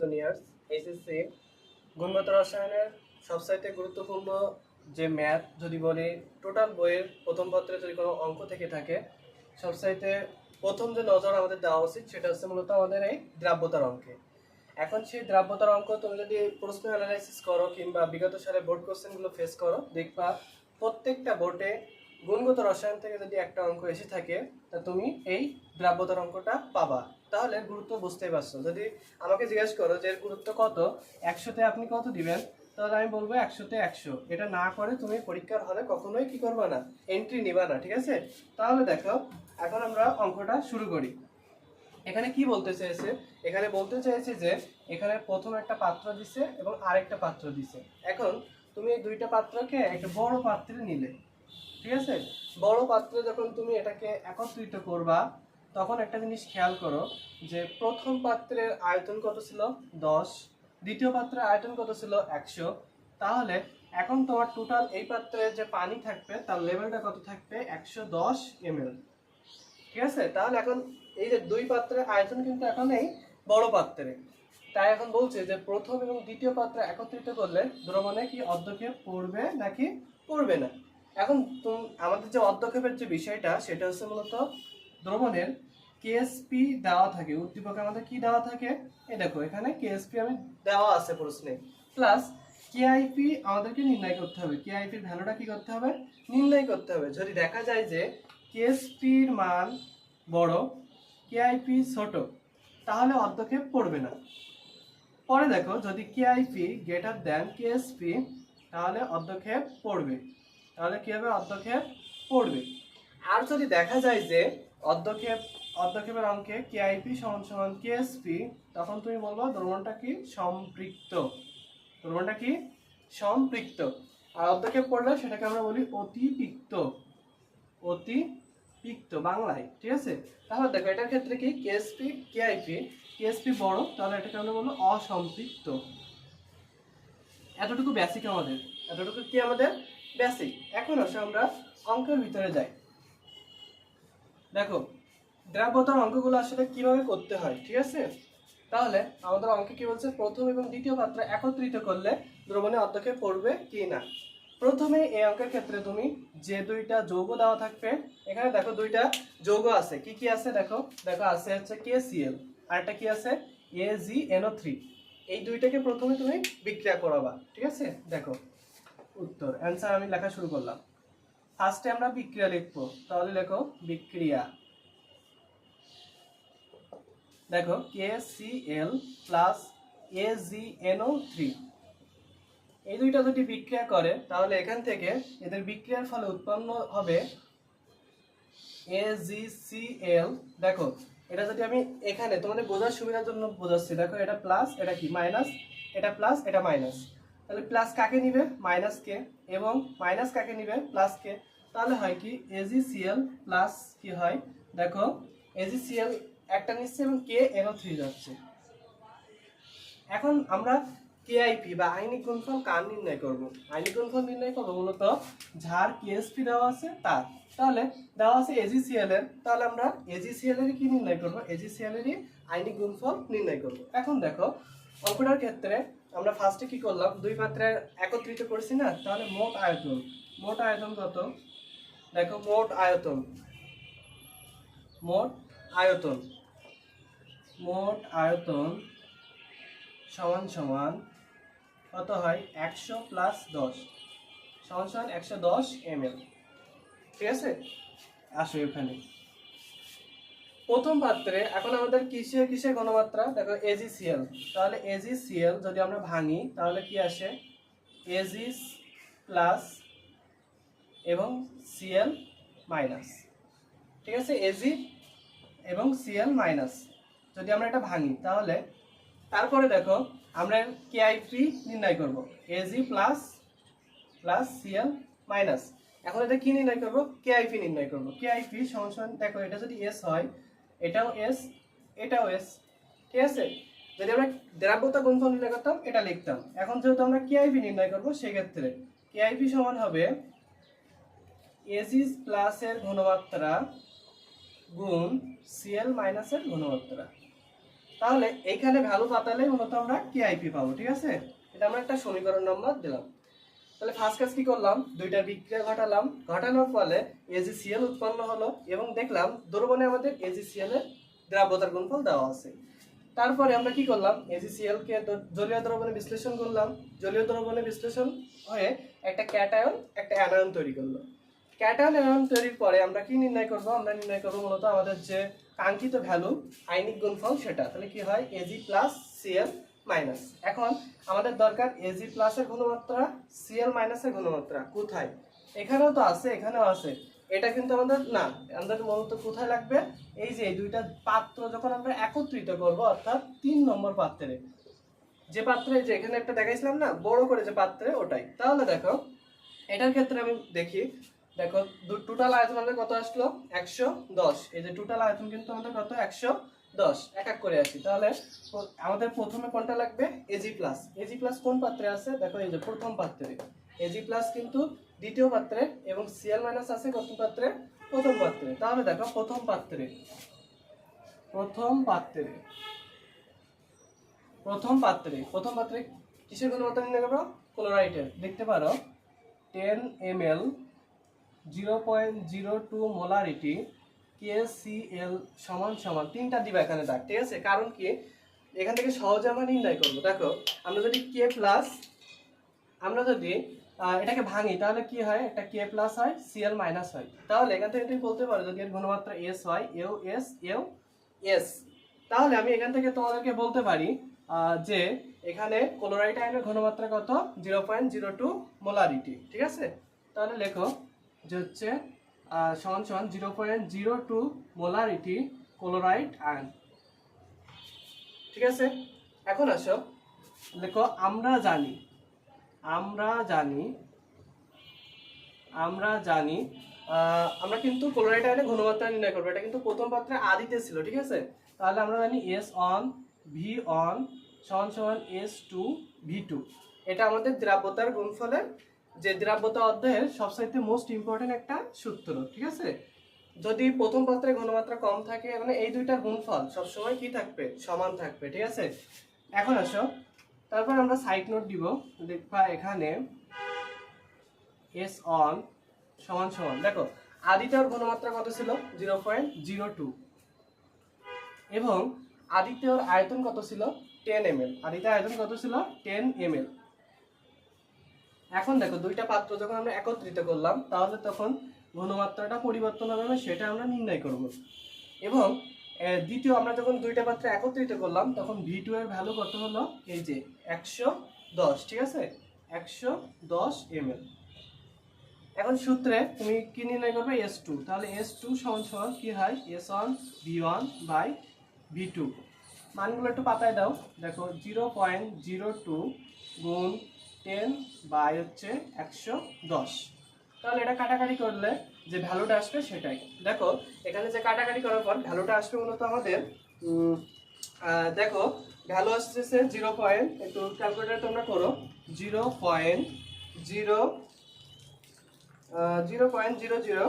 Juniors HSC গুণগত রসায়নের সবচাইতে গুরুত্বপূর্ণ যে ম্যাথ, যদি বলি টোটাল বইয়ের প্রথম পত্রে যদি কোনো অঙ্ক থেকে থাকে, সবচাইতে প্রথম যে নজর আমাদের দেওয়া উচিত, সেটা হচ্ছে মূলত আমাদের এই দ্রাব্যতার অঙ্কে। এখন সেই দ্রাব্যতার অঙ্ক তুমি যদি প্রশ্ন অ্যানালাইসিস করো কিংবা বিগত সালে বোর্ড কোশ্চেনগুলো ফেস করো, দেখবা প্রত্যেকটা বোর্ডে গুণগত রসায়ন থেকে যদি একটা অঙ্ক এসে থাকে, তা তুমি এই দ্রাব্যতার অঙ্কটা পাবা। তাহলে গুরুত্ব বুঝতেই পারছ। যদি আমাকে জিজ্ঞেস করো যে এর গুরুত্ব কত, একশোতে আপনি কত দিবেন? তাহলে আমি বলব একশোতে একশো। এটা না করে তুমি পরীক্ষার হলে কখনোই কি করবে না? এন্ট্রি নিবা না, ঠিক আছে? তাহলে দেখো, এখন আমরা অঙ্কটা শুরু করি। এখানে কি বলতে চেয়েছে এখানে বলতে চেয়েছে যে এখানে প্রথম একটা পাত্র দিছে এবং আরেকটা পাত্র দিছে। এখন তুমি এই দুইটা পাত্রকে একটা বড় পাত্রে নিলে। ঠিক আছে? বড় পাত্রে যখন তুমি এটাকে একত্রিত করবা, তখন একটা জিনিস খেয়াল করো যে প্রথম পাত্রের আয়তন কত ছিল? দশ। দ্বিতীয় পাত্রের আয়তন কত ছিল? একশো। তাহলে এখন তোমার টোটাল এই পাত্রে যে পানি থাকবে, তার লেভেলটা কত থাকবে? একশো দশ এমএল ঠিক আছে? তাহলে এখন এই যে দুই পাত্রের আয়তন কিন্তু এখন এই বড় পাত্রে। তাই এখন বলছে যে প্রথম এবং দ্বিতীয় পাত্র একত্রিত করলে দ্রবণে কি অর্ধক্ষেপ পড়বে নাকি পড়বে না? এখন আমাদের যে অর্ধক্ষেপের যে বিষয়টা, সেটা হচ্ছে মূলত দ্রবণের কেএসপি দেওয়া থাকে। উদ্দীপকে আমাদের কি দেওয়া থাকে? এ দেখো, এখানে কেএসপি আমি দেওয়া আছে প্রশ্নে। প্লাস কেআইপি আমাদেরকে নির্ণয় করতে হবে। কেআইপির ভ্যালুটা কি করতে হবে? নির্ণয় করতে হবে। যদি দেখা যায় যে কেএসপির মান বড় কেআইপি ছোট, তাহলে অর্ধক্ষেপ পড়বে না। পরে দেখো, যদি কেআইপি গ্রেটার দেন কেএসপি তাহলে অর্ধক্ষেপ পড়বে। তাহলে কি হবে অর্ধক্ষেপ পড়বে? আর যদি দেখা যায় যে অর্ধক্ষেপ, অর্ধক্ষেপের অঙ্কে কেআইপি সমান সমান কেএসপি তখন তুমি বলব দ্রবণটা কি সম্পৃক্ত? দ্রবণটা কি সম্পৃক্ত? আর অর্ধক্ষেপ পড়লে সেটাকে আমরা বলি অতিপিক্ত। অতি পিক্ত বাংলায়, ঠিক আছে? তাহলে দেখো, এটার ক্ষেত্রে কি? কেএসপি কেআইপি কেএসপি বড়, তাহলে এটাকে আমরা বলব অসম্পৃক্ত। এতটুকু বেসিক আমাদের। এতটুকু কি আমাদের? বেসিক। এখন আসলে আমরা অঙ্কের ভিতরে যাই। দেখো দ্রাব্যতার অঙ্কগুলো আসলে কীভাবে করতে হয়, ঠিক আছে? তাহলে আমাদের অঙ্কে কি বলছে? প্রথম এবং দ্বিতীয় পাত্র একত্রিত করলে দ্রবণে অর্ধকে পড়বে কি না? প্রথমে এই অঙ্কের ক্ষেত্রে তুমি যে দুইটা যৌগ দেওয়া থাকবে, এখানে দেখো দুইটা যৌগ আছে। কি কি আছে দেখো? দেখো, আছে হচ্ছে কেসিএল আর একটা কি আছে? এ জি এনও থ্রি এই দুইটাকে প্রথমে তুমি বিক্রিয়া করাবা, ঠিক আছে? দেখো উত্তর। অ্যান্সার আমি লেখা শুরু করলাম। ফার্স্টে আমরা বিক্রিয়া লিখব। তাহলে লেখো বিক্রিয়া। দেখো K C L plus A G NO three এই দুইটা যদি বিক্রিয়া করে, তাহলে এখান থেকে এদের বিক্রিয়ার ফলে উৎপন্ন হবে এ জি সি এল দেখো, এটা যদি আমি এখানে তোমাদের বোঝার সুবিধার জন্য বোঝাচ্ছি। দেখো, এটা প্লাস এটা কি? মাইনাস এটা প্লাস এটা মাইনাস তাহলে প্লাস কাকে নিবে? মাইনাস কে। এবং মাইনাস কাকে নিবে? প্লাস কে। তাহলে হয় কি? এজিসিএল প্লাস কি হয়? দেখো এজিসিএল একটা নিচ্ছে এবং কে এনও থ্রি যাচ্ছে। এখন আমরা কেআইপি বা আইনিক গুণফল কার নির্ণয় করব? আইনিক গুণফল নির্ণয় করব মূলত যার কেএসপি দেওয়া আছে তার। তাহলে দেওয়া আছে এজিসিএল এর। তাহলে আমরা এজিসিএল এর কি নির্ণয় করব? এজিসিএল এরই আইনিক গুণফল নির্ণয় করব। এখন দেখো, অঙ্কটার ক্ষেত্রে আমরা ফার্স্টে কি করলাম? দুই পাত্রে একত্রিত করেছি না? তাহলে মোট আয়তন। মোট আয়তন কত? দেখো, মোট আয়তন। মোট আয়তন। মোট আয়তন সমান সমান কত হয়? একশো প্লাস দশ। সমান সমান একশো দশ এম এল। ঠিক আছে? আসো এখানে। প্রথম পাত্রে এখন আমাদের কিসে কিসের ঘনমাত্রা? দেখো এজিসিএল তাহলে এজিসিএল যদি আমরা ভাঙি, তাহলে কি আসে? এজিস প্লাস এবং সিএল মাইনাস ঠিক আছে? এজি এবং সিএল মাইনাস যদি আমরা এটা ভাঙি, তাহলে তারপরে দেখো, আমরা কেআইপি নির্ণয় করব। AG plus plus CL minus এখন এটা কি নির্ণয় করব? কেআইপি নির্ণয় করব। কেআইপি সমান দেখো, এটা যদি এস হয় এটাও এস এটাও এস ঠিক আছে? যদি আমরা দ্রাব্যতা গুণফল নির্ণয় করতাম, এটা লিখতাম। এখন যেহেতু আমরা কেআইপি নির্ণয় করব, সেক্ষেত্রে কেআইপি সমান হবে এজিস প্লাসের ঘনমাত্রা গুণ সিএল মাইনাসের ঘনমাত্রা। তাহলে এইখানে ভ্যালু পাতালে মূলত আমরা কেআইপি পাবো, ঠিক আছে? এটা আমরা একটা সমীকরণ নম্বর দিলাম। তাহলে ফার্স্ট কাজ কি করলাম? দুইটা বিক্রিয়া ঘটালাম। ঘটানোর ফলে এজিসিএল উৎপন্ন হলো এবং দেখলাম দ্রবণে আমাদের এজিসিএল এর দ্রাব্যতার গুণফল দেওয়া আছে। তারপরে আমরা কি করলাম? এজিসিএল কে জলীয় দ্রবণে বিশ্লেষণ করলাম। জলীয় দ্রবণে বিশ্লেষণ হয়ে একটা ক্যাটায়ন, একটা অ্যানায়ন তৈরি করল। ক্যাটায়ন, অ্যানায়ন তৈরির পরে আমরা কি নির্ণয় করব? আমরা নির্ণয় করব মূলত আমাদের যে কাঙ্ক্ষিত ভ্যালু আইনিক গুণফল সেটা। তাহলে কি হয়? AG plus CL minus. এখন আমাদের দরকার এজি প্লাসের ঘনমাত্রা সিএল মাইনাসের ঘনমাত্রা কোথায়? এখানেও তো আছে, এখানেও আছে। এটা কিন্তু আমাদের, না, আমাদের মূলত কোথায় লাগবে? এই যে দুইটা পাত্র যখন আমরা একত্রিত করব, অর্থাৎ তিন নম্বর পাত্রে। যে পাত্রে, যে এখানে একটা দেখাইছিলাম না, বড় করে যে পাত্রে, ওটাই। তাহলে দেখো, এটার ক্ষেত্রে আমি দেখি দেখো টোটাল আয়তন আমাদের কত আসলো? একশো দশ। এই যে টোটাল আয়তন কিন্তু আমাদের কত? একশো দশ। এক এক করে আসি। তাহলে আমাদের প্রথমে কোনটা লাগবে? এজি প্লাস এজি প্লাস কোন পাত্রে আছে? দেখো, এই যে প্রথম পাত্রে। এজি প্লাস কিন্তু দ্বিতীয় পাত্রে এবং সিএল মাইনাস আছে কত পাত্রে, প্রথম পাত্রে। তাহলে দেখো, প্রথম পাত্রে। প্রথম পাত্রে। প্রথম পাত্রে। প্রথম পাত্রে কিসের গুণমাত্রা নির্ণয় করব? ক্লোরাইটের দেখতে পারো? Ten M L zero point zero two molarity K C L সমান সমান তিনটা দিবা এখানে দাগ, ঠিক আছে? কারণ কি? এখান থেকে সহজে আমরা নির্ণয় করব। দেখো, আমরা যদি কে প্লাস, আমরা যদি এটাকে ভাঙি, তাহলে কি হয়? একটা কে প্লাস হয়, সিএল মাইনাস হয়। তাহলে এখান থেকে তুমি বলতে পারো যদি এর ঘনমাত্রা এস হয়, এও এস এও এস। তাহলে আমি এখান থেকে তোমাদেরকে বলতে পারি যে এখানে ক্লোরাইড আয়নের ঘনমাত্রা কত? Zero point zero two molarity, ঠিক আছে? তাহলে লেখো যে হচ্ছে সমান সমান zero point zero two molarity chloride ion. ঠিক আছে? এখন আসো। লেখো আমরা জানি আমরা জানি আমরা জানি আমরা কিন্তু ক্লোরাইড আয়নের ঘনমাত্রা নির্ণয় করব। এটা কিন্তু প্রথম পাত্রে আদিতে ছিল, ঠিক আছে? তাহলে আমরা জানি এস অন ভি অন সমান সমান এস টু, ভি টু। এটা আমাদের দ্রাব্যতার গুণফলের যে দ্রাব্যতা অধ্যায়ের সবচাইতে মোস্ট ইম্পর্টেন্ট একটা সূত্র, ঠিক আছে? যদি প্রথম পাত্রে ঘনমাত্রা কম থাকে মানে এই দুইটার গুণফল সবসময় কি থাকবে? সমান থাকবে, ঠিক আছে? এখন আসো। তারপর আমরা সাইড নোট দিব। দেখবা এখানে এস অন সমান সমান। দেখো আদিতের ঘনমাত্রা কত ছিল? জিরো পয়েন্ট জিরো টু এবং আদিত্যর আয়তন কত ছিল? টেন এম এল আদিত্যের আয়তন কত ছিল? টেন এম এল এখন দেখো দুইটা পাত্র যখন আমরা একত্রিত করলাম, তাহলে তখন ঘনমাত্রাটা পরিবর্তন হবে না সেটা আমরা নির্ণয় করব। এবং দ্বিতীয় আমরা যখন দুইটা পাত্র একত্রিত করলাম, তখন ভি টু এর ভ্যালু কত হলো? এই যে, একশো দশ, ঠিক আছে? একশো দশ এম এল এখন সূত্রে তুমি কি নির্ণয় করবে? এস টু তাহলে এস টু সমান সমান কি হয়? S one V one by V two মানগুলো একটু পাতায় দাও। দেখো জিরো পয়েন্ট জিরো টু গুণ টেন বাই হচ্ছে একশো দশ। তাহলে এটা কাটাকাটি করলে যে ভ্যালুটা আসবে সেটাই। দেখো, এখানে যে কাটাকাটি করার পর ভ্যালুটা আসবে মূলত আমাদের দেখো ভ্যালু আসতেছে জিরো পয়েন্ট একটু ক্যালকুলেটার তোমরা করো zero point zero zero point zero zero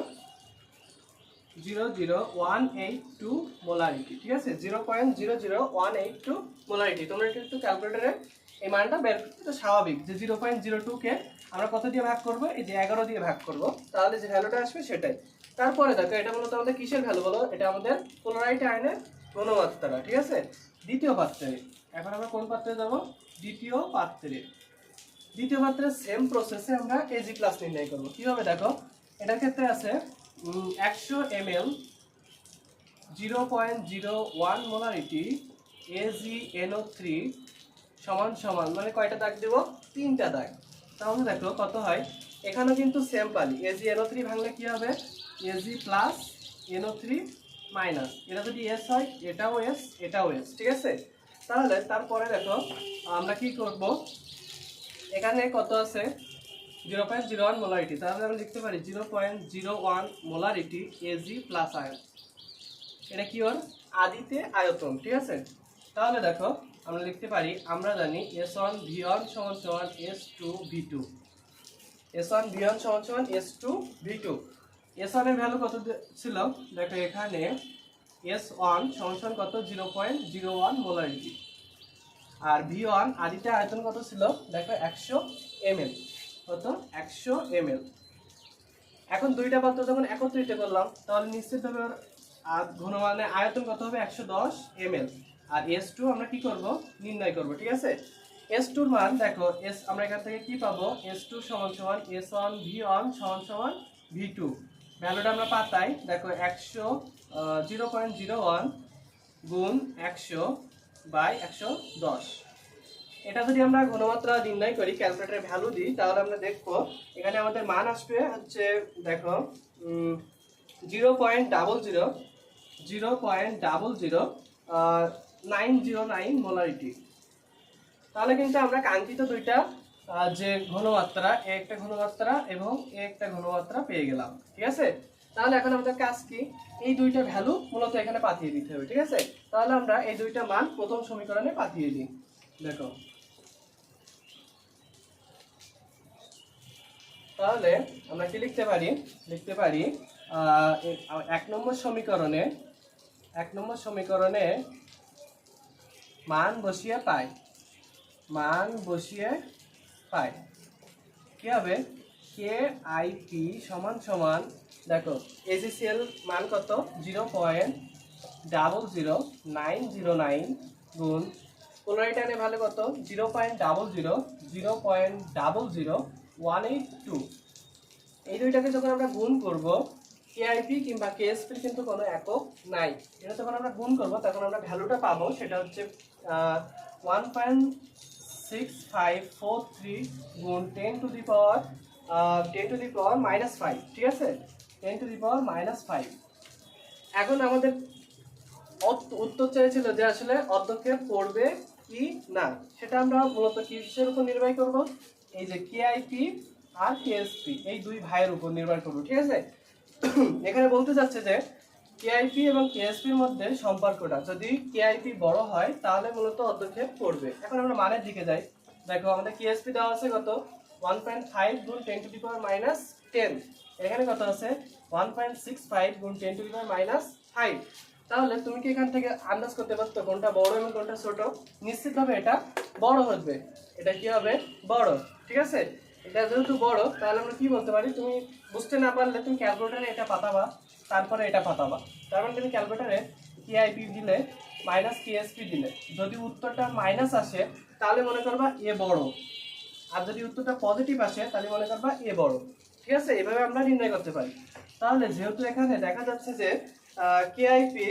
zero zero one eight two molarity ঠিক আছে? Zero point zero zero one eight two molarity তোমরা একটু একটু ক্যালকুলেটারে এই মানটা বের করতে তো স্বাভাবিক যে জিরো পয়েন্ট জিরো টুকে আমরা কত দিয়ে ভাগ করব? এই যে এগারো দিয়ে ভাগ করব। তাহলে যে ভ্যালুটা আসবে সেটাই। তারপরে দেখো, এটা মূলত আমাদের কিসের ভ্যালু বলো? এটা আমাদের ক্লোরাইড আয়নের ঘনমাত্রা ঠিক আছে? দ্বিতীয় পাত্রে। এখন আমরা কোন পাত্রে যাব? দ্বিতীয় পাত্রে। দ্বিতীয় পাত্রের সেম প্রসেসে আমরা এজি প্লাস নির্ণয় করব। কীভাবে? দেখো, এটার ক্ষেত্রে আছে একশো M L zero point zero one molarity AG NO three সমান সমান মানে কয়টা দাগ দেবো? তিনটা দাগ। তাহলে দেখো কত হয়? এখানেও কিন্তু সেম পালি। এজি এনও থ্রি ভাঙলে কী হবে? AG plus NO three minus এটা যদি এস হয়, এটাও এস এটাও এস ঠিক আছে? তাহলে তারপরে দেখো, আমরা কি করব? এখানে কত আছে? Zero point zero one molarity তাহলে আমরা লিখতে পারি zero point zero one molarity AG plus ion এটা কি ওর? আদিতে আয়তন, ঠিক আছে? তাহলে দেখো, আমরা লিখতে পারি, আমরা জানি এস ওয়ান ভি ওয়ান সমান সমান S two V two S one V one সমান সমান S two V two S ওয়ানের ভ্যালু কত ছিল? দেখো এখানে এস ওয়ান সমান সমান কত? Zero point zero one molarity আর ভি ওয়ান আদিতে আয়তন কত ছিল? দেখো একশো এম এল কত? একশো এম এল এখন দুইটা পাত্র যখন একত্রিত করলাম, তাহলে নিশ্চিতভাবে আর আ- ঘনমানে আয়তন কত হবে? একশো দশ এম এল আর এস টু আমরা কি করব? নির্ণয় করব, ঠিক আছে? এস টুর মান, দেখো এস আমরা এখান থেকে কি পাবো? এস টু সমান সমান এস ওয়ান ভি ওয়ান সমান সমান ভি টু ভ্যালুটা আমরা পাতাই দেখো, একশো জিরো পয়েন্ট জিরো ওয়ান গুণ একশো বাই একশো দশ। এটা যদি আমরা ঘনমাত্রা নির্ণয় করি ক্যালকুলেটরে ভ্যালু দিই, তাহলে আমরা দেখব, এখানে আমাদের মান আসবে হচ্ছে, দেখো zero point double zero zero point double zero nine zero nine molarity. তাহলে কিন্তু আমরা কাঙ্ক্ষিত দুইটা যে ঘনমাত্রা, এ একটা ঘনমাত্রা এবং এ একটা ঘনমাত্রা পেয়ে গেলাম, ঠিক আছে? তাহলে এখন আমাদের কাজ কি? এই দুইটা ভ্যালু মূলত এখানে পাঠিয়ে দিতে হবে, ঠিক আছে? তাহলে আমরা এই দুইটা মান প্রথম সমীকরণে পাঠিয়ে দিই। দেখো। তাহলে আমরা কি লিখতে পারি? লিখতে পারি এক নম্বর সমীকরণে, এক নম্বর সমীকরণে মান বসিয়ে পাই। মান বসিয়ে পাই। কি হবে? কে আই পি সমান সমান, দেখো এজিসিএল মান কত? Zero point double zero nine zero nine গুণ পোলারিটানে ভালো কত? Zero point double zero zero point double zero, one eight two. এই দুইটাকে যখন আমরা গুণ করব কেআইপি কিংবা কেএসপির কিন্তু কোনো একক নাই। এটা যখন আমরা গুণ করব, তখন আমরা ভ্যালুটা পাবো, সেটা হচ্ছে one point six five four three গুণ ten to the power ten to the power minus five ঠিক আছে? Ten to the power minus five এখন আমাদের উত্তর চাইছিল যে আসলে অর্ধক্ষেপ পড়বে কি না, সেটা আমরা মূলত কিসের উপর নির্ভর করব? এই যে কেআইপি আর কেএসপি এই দুই ভাইয়ের উপর নির্ভর করব, ঠিক আছে? এখানে বলতে যাচ্ছে যে কেআইপি এবং কেএসপির মধ্যে সম্পর্কটা, যদি কেআইপি বড় হয়, তাহলে মূলত অর্ধক্ষেপ পড়বে এখন আমরা মানের দিকে যাই। দেখো, আমাদের কেএসপি দেওয়া আছে কত? ওয়ান পয়েন্ট ফাইভ গুণ ten to the power minus ten এখানে কত আছে? ওয়ান পয়েন্ট সিক্স ফাইভ গুণ ten to the power minus five তাহলে তুমি কি এখান থেকে আন্দাজ করতে পারতো কোনটা বড় এবং কোনটা ছোট? নিশ্চিতভাবে এটা বড় হবে এটা কি হবে? বড়। ঠিক আছে? এটা যেহেতু বড়, তাহলে আমরা কি বলতে পারি? তুমি বুঝতে না পারলে তুমি ক্যালকুলেটারে এটা পাতাবা। তারপরে এটা পাতাবা। তারপরে তুমি ক্যালকুলেটারে কেআইপি দিলে মাইনাস কেএসপি দিলে, যদি উত্তরটা মাইনাস আসে, তাহলে মনে করবা এ বড়। আর যদি উত্তরটা পজিটিভ আসে, তাহলে মনে করবা এ বড়। ঠিক আছে? এভাবে আমরা নির্ণয় করতে পারি। তাহলে যেহেতু এখানে দেখা যাচ্ছে যে কেআইপি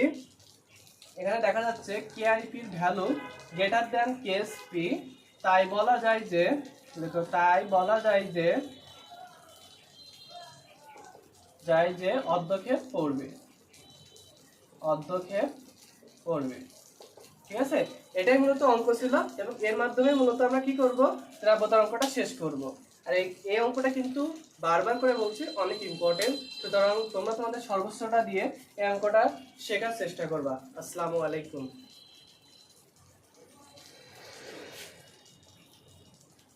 এখানে দেখা যাচ্ছে কেআইপির ভ্যালু গ্রেটার দ্যান কেএসপি তাই বলা যায় যে তাই বলা যায় যে যায় যে অর্ধক্ষেপ পড়বে অর্ধক্ষেপ পড়বে ঠিক আছে? এটাই মূলত অঙ্ক ছিল এবং এর মাধ্যমে মূলত আমরা কি করব? দ্রাব্যতার অঙ্কটা শেষ করব। আর এই অঙ্কটা কিন্তু বারবার করে বলছি, অনেক ইম্পর্টেন্ট সুতরাং তোমরা তোমাদের সর্বোচ্চটা দিয়ে এই অঙ্কটা শেখার চেষ্টা করবা। আসসালামু আলাইকুম।